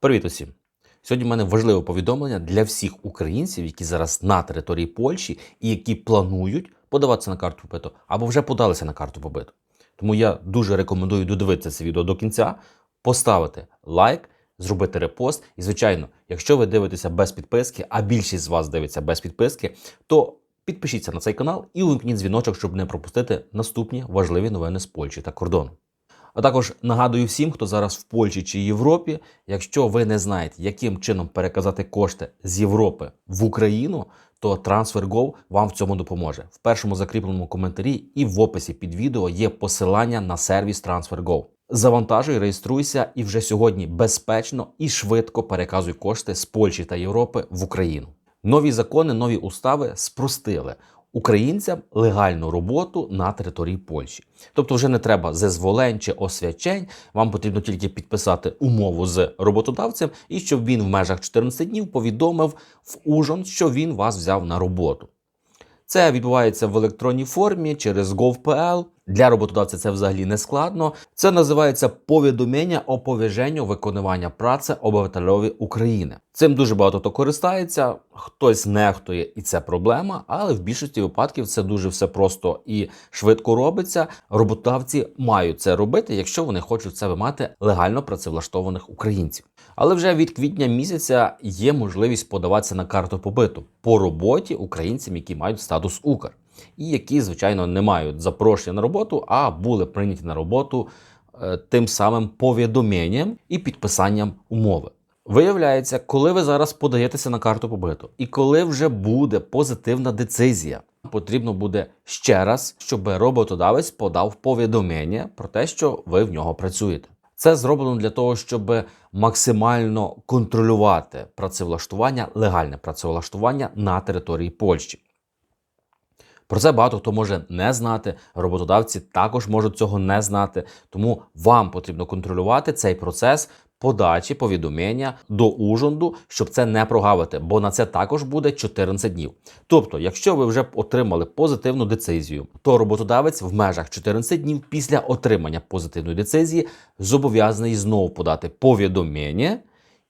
Привіт усім! Сьогодні в мене важливе повідомлення для всіх українців, які зараз на території Польщі і які планують подаватися на карту побиту або вже подалися на карту побиту. Тому я дуже рекомендую додивитися це відео до кінця, поставити лайк, зробити репост. І, звичайно, якщо ви дивитеся без підписки, а більшість з вас дивиться без підписки, то підпишіться на цей канал і увімкніть дзвіночок, щоб не пропустити наступні важливі новини з Польщі та кордону. А також нагадую всім, хто зараз в Польщі чи Європі, якщо ви не знаєте, яким чином переказати кошти з Європи в Україну, то TransferGo вам в цьому допоможе. В першому закріпленому коментарі і в описі під відео є посилання на сервіс TransferGo. Завантажуй, реєструйся і вже сьогодні безпечно і швидко переказуй кошти з Польщі та Європи в Україну. Нові закони, нові устави спростили українцям легальну роботу на території Польщі. Тобто, вже не треба зезволень чи освячень. Вам потрібно тільки підписати умову з роботодавцем, і щоб він в межах 14 днів повідомив в Ужон, що він вас взяв на роботу. Це відбувається в електронній формі через gov.pl. Для роботодавця це взагалі не складно. Це називається повідомлення о повіженню виконування праці обивателеві України. Цим дуже багато хто користається, хтось нехтує, і це проблема, але в більшості випадків це дуже все просто і швидко робиться. Роботодавці мають це робити, якщо вони хочуть це мати легально працевлаштованих українців. Але вже від квітня місяця є можливість подаватися на карту побиту по роботі українцям, які мають статус Укр, і які, звичайно, не мають запрошення на роботу, а були прийняті на роботу е, тим самим повідомленням і підписанням умови. Виявляється, коли ви зараз подаєтеся на карту побиту, і коли вже буде позитивна децизія, потрібно буде ще раз, щоб роботодавець подав повідомлення про те, що ви в нього працюєте. Це зроблено для того, щоб максимально контролювати працевлаштування, легальне працевлаштування на території Польщі. Про це багато хто може не знати. Роботодавці також можуть цього не знати. Тому вам потрібно контролювати цей процес подачі повідомлення до ужонду, щоб це не прогавити, бо на це також буде 14 днів. Тобто, якщо ви вже отримали позитивну децизію, то роботодавець в межах 14 днів після отримання позитивної децизії зобов'язаний знову подати повідомлення,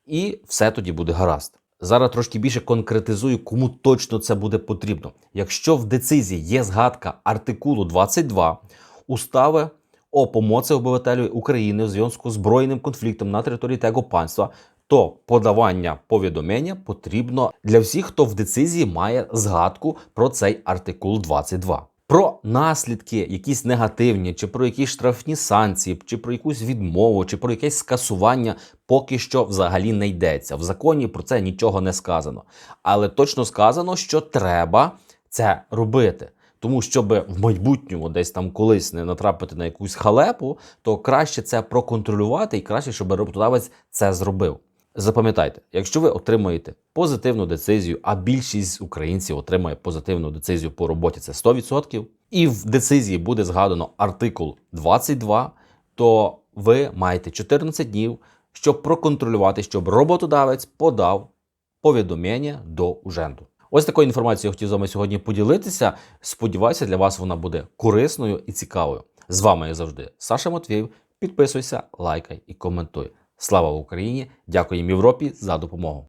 і все тоді буде гаразд. Зараз трошки більше конкретизую, кому точно це буде потрібно. Якщо в децизії є згадка артикулу 22 устави о помоці обивателю України в зв'язку з збройним конфліктом на території того панства, то подавання повідомлення потрібно для всіх, хто в децизії має згадку про цей артикул 22. Про наслідки, якісь негативні, чи про якісь штрафні санкції, чи про якусь відмову, чи про якесь скасування поки що взагалі не йдеться. В законі про це нічого не сказано. Але точно сказано, що треба це робити. Тому щоб в майбутньому десь там колись не натрапити на якусь халепу, то краще це проконтролювати і краще, щоб роботодавець це зробив. Запам'ятайте, якщо ви отримаєте позитивну децизію, а більшість українців отримає позитивну децизію по роботі, це 100%, і в децизії буде згадано артикул 22, то ви маєте 14 днів, щоб проконтролювати, щоб роботодавець подав повідомлення до уженду. Ось такою інформацією я хотів з вами сьогодні поділитися. Сподіваюся, для вас вона буде корисною і цікавою. З вами як завжди Саша Матвєєв. Підписуйся, лайкай і коментуй. Слава Україні! Дякуємо Європі за допомогу.